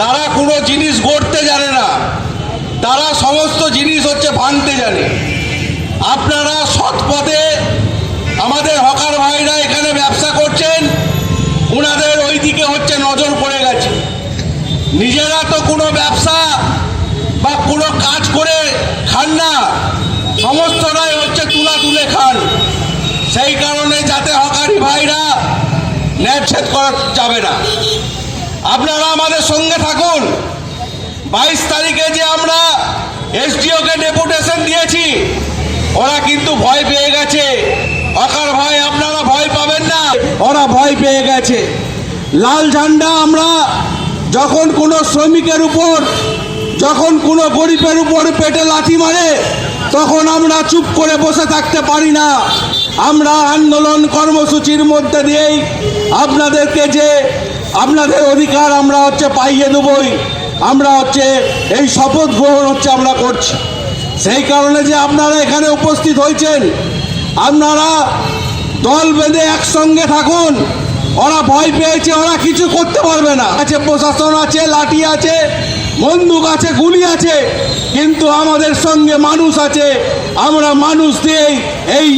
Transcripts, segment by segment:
তারা কোনো জিনিস গড়তে জানে না। তারা সমস্ত জিনিস হচ্ছে ভাঙতে জানে। আপনারা সৎ পথে আমাদের হকার ভাইরা এখানে ব্যবসা করছেন ওনাদের ওই দিকে হচ্ছে নজর পড়ে গেছে। নিজেরা তো কোনো ব্যবসা বা কোনো কাজ করে খান না, সমস্তটাই হচ্ছে তুলা তুলে খান। সেই কারণে যাতে হকারি ভাইরা ন্যায্যেদ করা যাবে না। আপনারা আমাদের সঙ্গে থাকুন। বাইশ তারিখে যে আমরা এসডিওকে ডেপুটেশন দিয়েছি, ওরা কিন্তু ভয় পেয়ে গেছে। হকার ভাই আপনারা ভয় পাবেন না। ওরা ভয় পেয়ে গেছে। লাল ঝান্ডা আমরা যখন কোনো শ্রমিকের উপর, যখন কোনো গরিবের উপর পেটে লাথি মারে, তখন আমরা চুপ করে বসে থাকতে পারি না। আমরা আন্দোলন কর্মসূচির মধ্যে দিয়েই আপনাদেরকে যে আপনাদের অধিকার আমরা হচ্ছে পাইয়ে দেবই আমরা হচ্ছে এই শপথ গ্রহণ হচ্ছে আমরা করছি। সেই কারণে যে আপনারা এখানে উপস্থিত হয়েছেন, আপনারা দল বেঁধে একসঙ্গে থাকুন। ওরা ভয় পেয়েছে, ওরা কিছু করতে পারবে না। আছে প্রশাসন আছে, লাঠি আছে, বন্দুক আছে, গুলি আছে, কিন্তু আমাদের সঙ্গে মানুষ আছে। আমরা মানুষ দিয়েই এই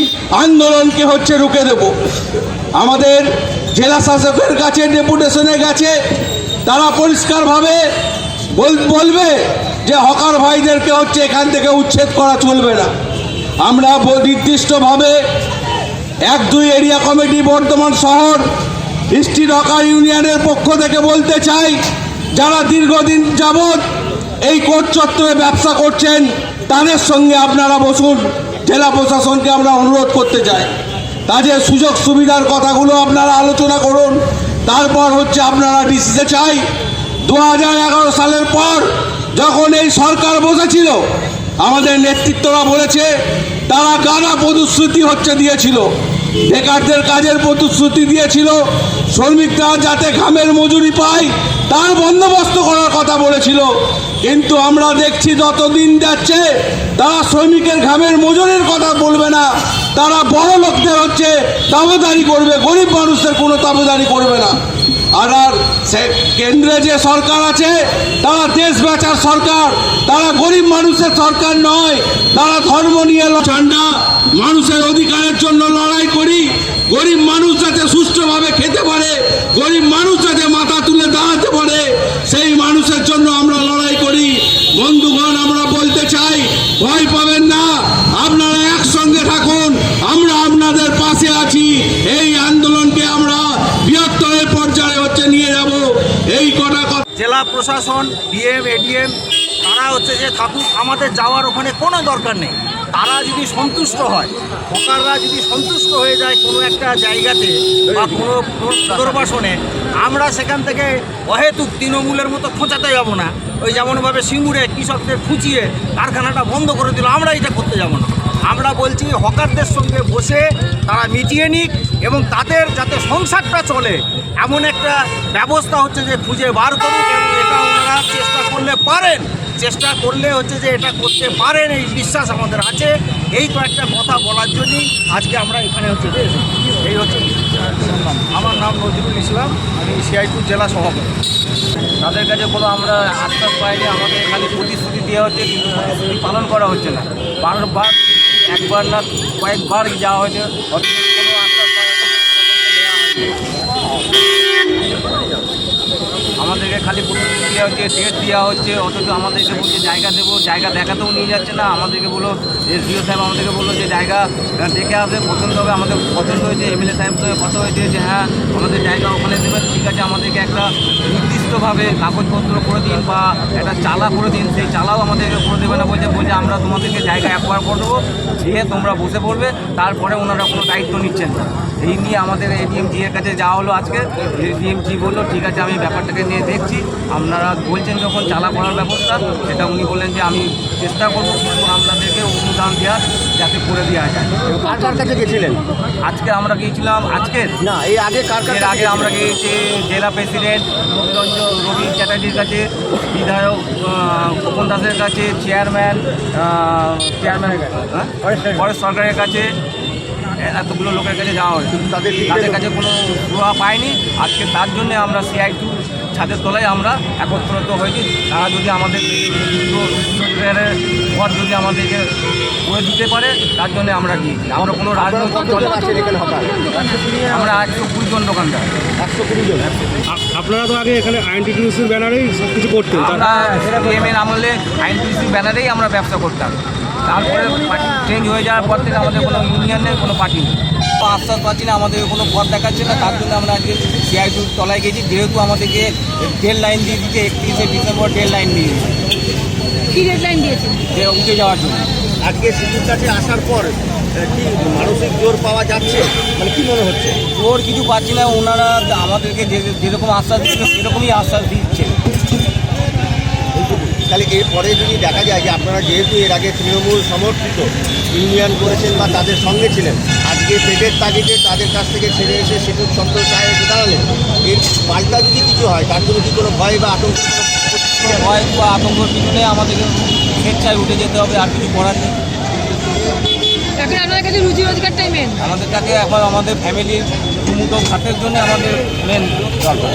আন্দোলনকে হচ্ছে রুখে দেব। আমাদের জেলা শাসকের কাছে, ডেপুটেশনের কাছে তারা পরিষ্কারভাবে বল- বলবে যে হকার ভাইদেরকে হচ্ছে এখান থেকে উচ্ছেদ করা চলবে না। আমরা নির্দিষ্টভাবে এক দুই এরিয়া কমিটি, বর্ধমান শহর স্ট্রিট হকার ইউনিয়নের পক্ষ থেকে বলতে চাই, যারা দীর্ঘদিন যাবৎ এই কোর্ট চত্বরে ব্যবসা করছেন, তাদের সঙ্গে আপনারা বসুন। জেলা প্রশাসনকে আমরা অনুরোধ করতে চাই। তাদের সুযোগ সুবিধার কথাগুলো আপনারা আলোচনা করুন। তারপর হচ্ছে আপনারা ডিসিতে চাই। দু হাজার এগারো সালের পর যখন এই সরকার বসেছিল, আমাদের নেতৃত্বরা বলেছে, তারা গানা প্রতিশ্রুতি হচ্ছে দিয়েছিল। বেকারদের কাজের প্রতিশ্রুতি দিয়েছিল। শ্রমিকরা যাতে ঘামের মজুরি পায়, তার বন্দোবস্ত করার কথা বলেছিল। কিন্তু আমরা দেখছি যত দিন যাচ্ছে, তারা শ্রমিকের ঘামের মজুরির কথা বলবে না। তারা বড় লোকদের হচ্ছে দাবেদারি করবে, গরিব মানুষদের কোনো দাবেদারি করবে না। আর আর সে কেন্দ্রে যে সরকার আছে, তারা দেশ বেচার সরকার, তারা গরিব মানুষের সরকার নয়, তারা ধর্ম নিয়ে ঠান্ডা, মানুষের অধিকারের জন্য লড়াই করি, গরিব মানুষ যাতে সুষ্ঠুভাবে খেতে পারে, গরিব মানুষ যাতে মাথা তুলে দাঁড়াতে পারে, সেই মানুষের জন্য আমরা লড়াই করি। বন্ধুগণ, আমরা বলতে চাই, ভয় পাবেন না আপনারা একসঙ্গে থাকুন আমরা আপনাদের পাশে আছি। এই আন্দোলনকে আমরা বৃহত্তরের পর্যায়ে হচ্ছে নিয়ে যাব। এই কটা জেলা প্রশাসন ডিএম এডিএম, তারা হচ্ছে যে থাকুক আমাদের যাওয়ার ওখানে কোনো দরকার নেই। তারা যদি সন্তুষ্ট হয় হকাররা যদি সন্তুষ্ট হয়ে যায় কোনো একটা জায়গাতে বা কোনো পুনর্বাসনে, আমরা সেখান থেকে অহেতুক তৃণমূলের মতো খোঁচাতে যাব না। ওই যেমনভাবে সিঙ্গুরে কৃষকদের খুঁচিয়ে কারখানাটা বন্ধ করে দিল, আমরা এটা করতে যাব না। আমরা বলছি হকারদের সঙ্গে বসে তারা মিটিয়ে নিক এবং তাদের যাতে সংসারটা চলে। এমন একটা ব্যবস্থা হচ্ছে যে খুঁজে বার করুক এবং এটা ওনারা চেষ্টা করলে পারেন। চেষ্টা করলে হচ্ছে যে এটা করতে পারেন, এই বিশ্বাস আমাদের আছে। এই কয়েকটা কথা বলার জন্যই আজকে আমরা এখানে হচ্ছে। এই হচ্ছে আমার নাম নজরুল ইসলাম, আমি সিআইপুর জেলা সভাপতি। তাদের কাছে কোনো আমরা আশ্বাস পাইনি, আমাদের খালি প্রতিশ্রুতি দেওয়া হচ্ছে, কিন্তু পালন করা হচ্ছে না। বারবার একবার না কয়েকবার যাওয়া হয়েছে। আমাদেরকে খালি দেওয়া হচ্ছে ডেট দেওয়া হচ্ছে, অথচ আমাদেরকে বলছে জায়গা দেবো, জায়গা দেখাতেও নিয়ে যাচ্ছে না। আমাদেরকে বলো, এসডিও সাহেব আমাদেরকে বলল যে জায়গা দেখে আসবে, পছন্দ হবে, আমাদের পছন্দ হয়েছে, এমএলএ সাহেব সঙ্গে কথা হয়েছে যে হ্যাঁ আমাদের জায়গা ওখানে দেবেন ঠিক আছে, আমাদেরকে একটা নির্দিষ্টভাবে কাগজপত্র করে দিন বা একটা চালা করে দিন, সেই চালাও আমাদেরকে করে দেবে না, বলছে বলছে, আমরা তোমাদেরকে জায়গা একবার করে দেবো, দিয়ে তোমরা বসে পড়বে, তারপরে ওনারা কোনো দায়িত্ব নিচ্ছেন না। এই নিয়ে আমাদের এডিএম জি এর কাছে যাওয়া হলো আজকে। এডিএম জি বলল ঠিক আছে আমি ব্যাপারটাকে নিয়ে দেখছি। আপনারা বলছেন যখন চালা করার ব্যবস্থা সেটা উনি বললেন যে আমি চেষ্টা করব কিন্তু আপনাদেরকে অনুদান দেওয়ার যাতে করে দেওয়া যায়। কার কার কাছে গেছিলেন? আজকে আমরা গিয়েছিলাম আজকের। না এই আগে কার এর আগে আমরা গিয়েছি জেলা প্রেসিডেন্ট রবিরঞ্জন রবি চ্যাটার্জির কাছে বিধায়ক খোকন দাসের কাছে চেয়ারম্যান চেয়ারম্যানের কাছে হ্যাঁ? পরেশ সরকারের কাছে এতগুলো লোকের কাছে যাওয়া হয়েছে। তাদের তাদের কাছে কোনো সুরা পায়নি। আজকে তার জন্য আমরা সিআই টু ছাদের তলায় আমরা একত্রিত হয়েছি। তারা যদি আমাদের পথ যদি আমাদেরকে করে দিতে পারে তার জন্য আমরা দিয়েছি আমরা কোনো রাজনৈতিক আমরা একশো কুড়ি জন দোকানদার। একশো কুড়ি জন। আপনারা তো আগে এখানে আইনটিটিউসির ব্যানারেই সব কিছু করতেন। আমরা সিএমের আমলে আইনটিসি ব্যানারেই আমরা ব্যবসা করতাম। তারপরে চেঞ্জ হয়ে যাওয়ার পর থেকে আমাদের কোনো ইউনিয়ন নেই কোনো পার্টি নেই। তো আশ্বাস পাচ্ছি না আমাদের কোনো পথ দেখাচ্ছে না তার জন্য আমরা আজকে সিআইটির তলায় গেছি যেহেতু আমাদেরকে ডেড লাইন দিয়ে দিচ্ছে একত্রিশে ডিসেম্বর ডেড লাইন দিয়ে দিচ্ছে কি ডেডলাইন দিয়েছেন যে উঠে যাওয়ার জন্য। আজকে সিঁদুর কাছে আসার পর কি মানসিক জোর পাওয়া যাচ্ছে? মানে কি মনে হচ্ছে? ওর কিছু পাচ্ছি না ওনারা আমাদেরকে যে যেরকম আশ্বাস দিচ্ছে সেরকমই আশ্বাস দিচ্ছে। তাহলে এরপরে যদি দেখা যায় যে আপনারা যেহেতু এর আগে তৃণমূল সমর্থিত ইউনিয়ন করেছেন বা তাদের সঙ্গে ছিলেন আজকে পেটের তাগিদে তাদের কাছ থেকে ছেড়ে এসে সেতু সন্তোষ সাহেব এসে দাঁড়ালেন এর পাল্টা যদি কিছু হয় তার জন্য কি কোনো ভয় বা আতঙ্ক ভয় বা আতঙ্কর পিছনে আমাদেরকে স্বেচ্ছায় উঠে যেতে হবে আর কিছু করার নেই। এখন আপনার কাছে রুজি রোজগারটাই মেন আমাদের কাছে এখন আমাদের ফ্যামিলির দুমুটো খাতের জন্য আমাদের মেন দরকার।